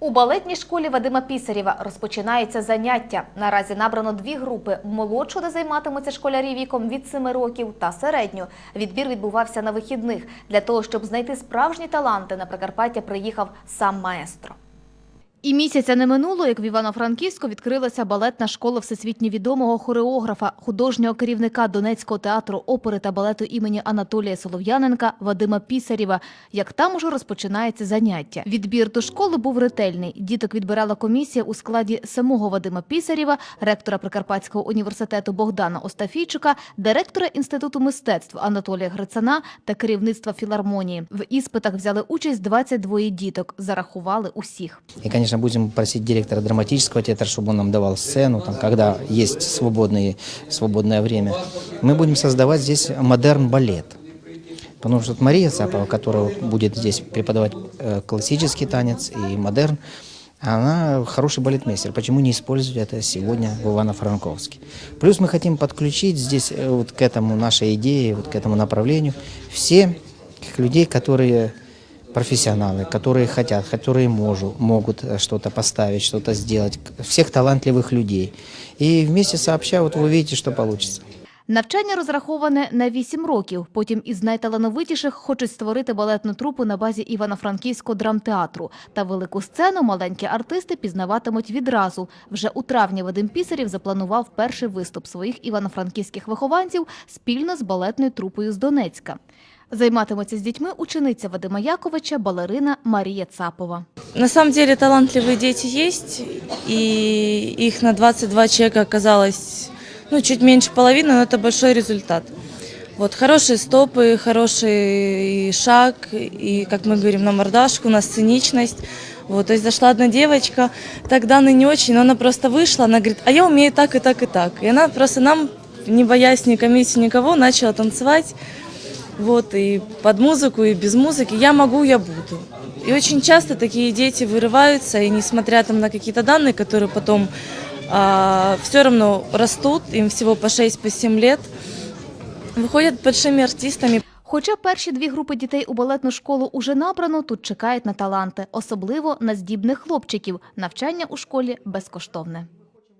У балетній школі Вадима Пісарєва розпочинається заняття. Наразі набрано дві групи: молодшу, де займатимуться школярі віком від 7 років, та середню. Відбір відбувався на вихідних. Для того, щоб знайти справжні таланти, на Прикарпаття приїхав сам маестро. І місяця не минуло, як в Івано-Франківську відкрилася балетна школа всесвітньо відомого хореографа, художнього керівника Донецького театру опери та балету імені Анатолія Солов'яненка Вадима Пісарєва. Як там уже розпочинається заняття. Відбір до школи був ретельний. Діток відбирала комісія у складі самого Вадима Пісарєва, ректора Прикарпатського університету Богдана Остафійчука, директора інституту мистецтв Анатолія Грицана та керівництва філармонії. В іспитах взяли участь 22 діток. Зарахували усіх. И, конечно, будем просить директора драматического театра, чтобы он нам давал сцену, там, когда есть свободные, свободное время. Мы будем создавать здесь модерн-балет. Потому что Мария Цапова, которая будет здесь преподавать э, классический танец и модерн, она хороший балетмейстер. Почему не использовать это сегодня в Ивано-Франковске? Плюс мы хотим подключить здесь э, вот к этому нашей идее, вот к этому направлению всех людей, которые профессионалы, которые хотят, которые можу- могут э, что-то поставить, что-то сделать, к- всех талантливых людей. И вместе сообща, вот вы увидите, что получится. Навчання розраховане на 8 років. Потім із найталановитіших хочуть створити балетну трупу на базі Івано-Франківського драмтеатру. Та велику сцену маленькі артисти пізнаватимуть відразу. Вже у травні Вадим Пісарєв запланував перший виступ своїх івано-франківських вихованців спільно з балетною трупою з Донецька. Займатиметься з дітьми учениця Вадима Яковича, балерина Марія Цапова. На самом деле талантливые дети есть, и их на 22 человека оказалось ну, чуть меньше половины, но это большой результат. Вот, хорошие стопы, хороший шаг, и, как мы говорим, на мордашку, на сценичность. Вот, то есть зашла одна девочка, тогда она не очень, но она просто вышла, она говорит, а я умею так и так и так. И она просто нам, не боясь ни комиссии, никого, начала танцевать. Вот, и под музыку, и без музыки. Я могу, я буду. И очень часто такие дети вырываются, и несмотря там на какие-то данные, которые потом все равно растут, им всего по 6-7 лет, выходят большими артистами. Хоча перші дві групи дітей у балетну школу уже набрано, тут чекають на таланти, особливо на здібних хлопчиків. Навчання у школі безкоштовне.